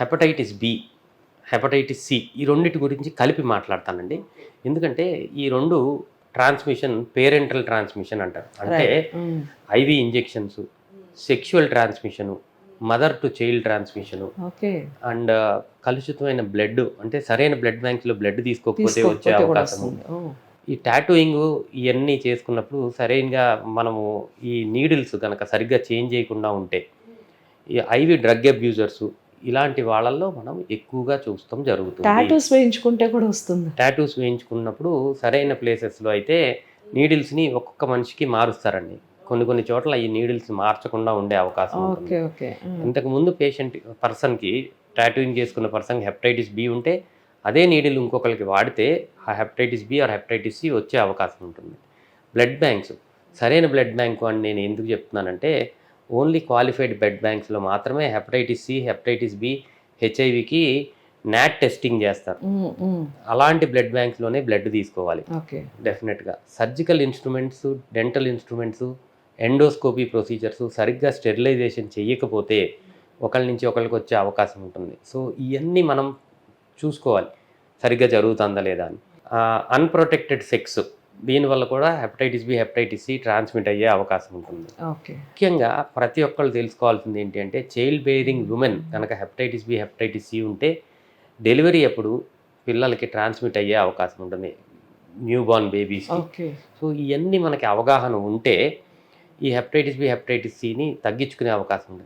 Hepatitis B hepatitis C ఈ రెండింటి గురించి కలిపి మాట్లాడతానండి. ఎందుకంటే ఈ రెండు ట్రాన్స్మిషన్ పేరెంటల్ ట్రాన్స్మిషన్ అంటారు. అంటే ఉమ్, IV injections sexual transmission mother to child transmission and కలుషితమైన బ్లడ్ అంటే సరైన బ్లడ్ బ్యాంక్లో బ్లడ్ తీసుకోకపోతే వచ్చే అవకాశం ఈ టాటూయింగ్ ఇవన్నీ చేసుకున్నప్పుడు సరైనగా మనము ఈ నీడిల్స్ కనుక సరిగ్గా చేంజ్ చేయకుండా ఉంటే ఈ ఐవి డ్రగ్ అబ్యూజర్స్ ఇలాంటి వాళ్ళల్లో మనం ఎక్కువగా చూస్తాం జరుగుతుంది. టాటూస్ వేయించుకుంటే కూడా వస్తుంది. టాటూస్ వేయించుకున్నప్పుడు సరైన ప్లేసెస్లో అయితే నీడిల్స్ని ఒక్కొక్క మనిషికి మారుస్తారండి. కొన్ని కొన్ని చోట్ల ఈ నీడిల్స్ మార్చకుండా ఉండే అవకాశం ఉంటుంది. Okay okay. ఉమ్, ఇంతకు ముందు పేషెంట్ పర్సన్కి టాటూయింగ్ చేసుకున్న పర్సన్కి హెపటైటిస్ బి ఉంటే అదే నీడిల్ ఇంకొకరికి వాడితే ఆ hepatitis B or hepatitis C వచ్చే అవకాశం ఉంటుంది. బ్లడ్ బ్యాంక్స్ సరైన బ్లడ్ బ్యాంకు అని నేను ఎందుకు చెప్తున్నానంటే ఓన్లీ క్వాలిఫైడ్ బ్లడ్ బ్యాంక్స్లో మాత్రమే హెపటైటిస్ సి హెపటైటిస్ బి హెచ్ఐవికి నాట్ టెస్టింగ్ చేస్తారు. అలాంటి బ్లడ్ బ్యాంక్స్లోనే బ్లడ్ తీసుకోవాలి. ఓకే. డెఫినెట్గా. Surgical instruments dental instruments endoscopy procedures సరిగ్గా స్టెరిలైజేషన్ చేయకపోతే ఒకళ్ళ నుంచి ఒకరికి వచ్చే అవకాశం ఉంటుంది. సో ఇవన్నీ మనం చూసుకోవాలి. సరిగ్గా జరుగుతుందా లేదా అని. అన్ప్రొటెక్టెడ్ సెక్స్ దీనివల్ల కూడా hepatitis B hepatitis C transmit అయ్యే అవకాశం ఉంటుంది. ముఖ్యంగా ప్రతి ఒక్కళ్ళు తెలుసుకోవాల్సింది ఏంటి అంటే చైల్డ్ బేరింగ్ ఉమెన్ కనుక హెపటైటిస్ బి హెపటైటిస్ సి ఉంటే డెలివరీ అప్పుడు పిల్లలకి ట్రాన్స్మిట్ అయ్యే అవకాశం ఉంటుంది. న్యూ బార్న్ బేబీస్కి ఓకే. సో ఇవన్నీ మనకి అవగాహన ఉంటే ఈ హెపటైటిస్ బి హెపటైటిస్ సిని తగ్గించుకునే అవకాశం ఉంటుంది.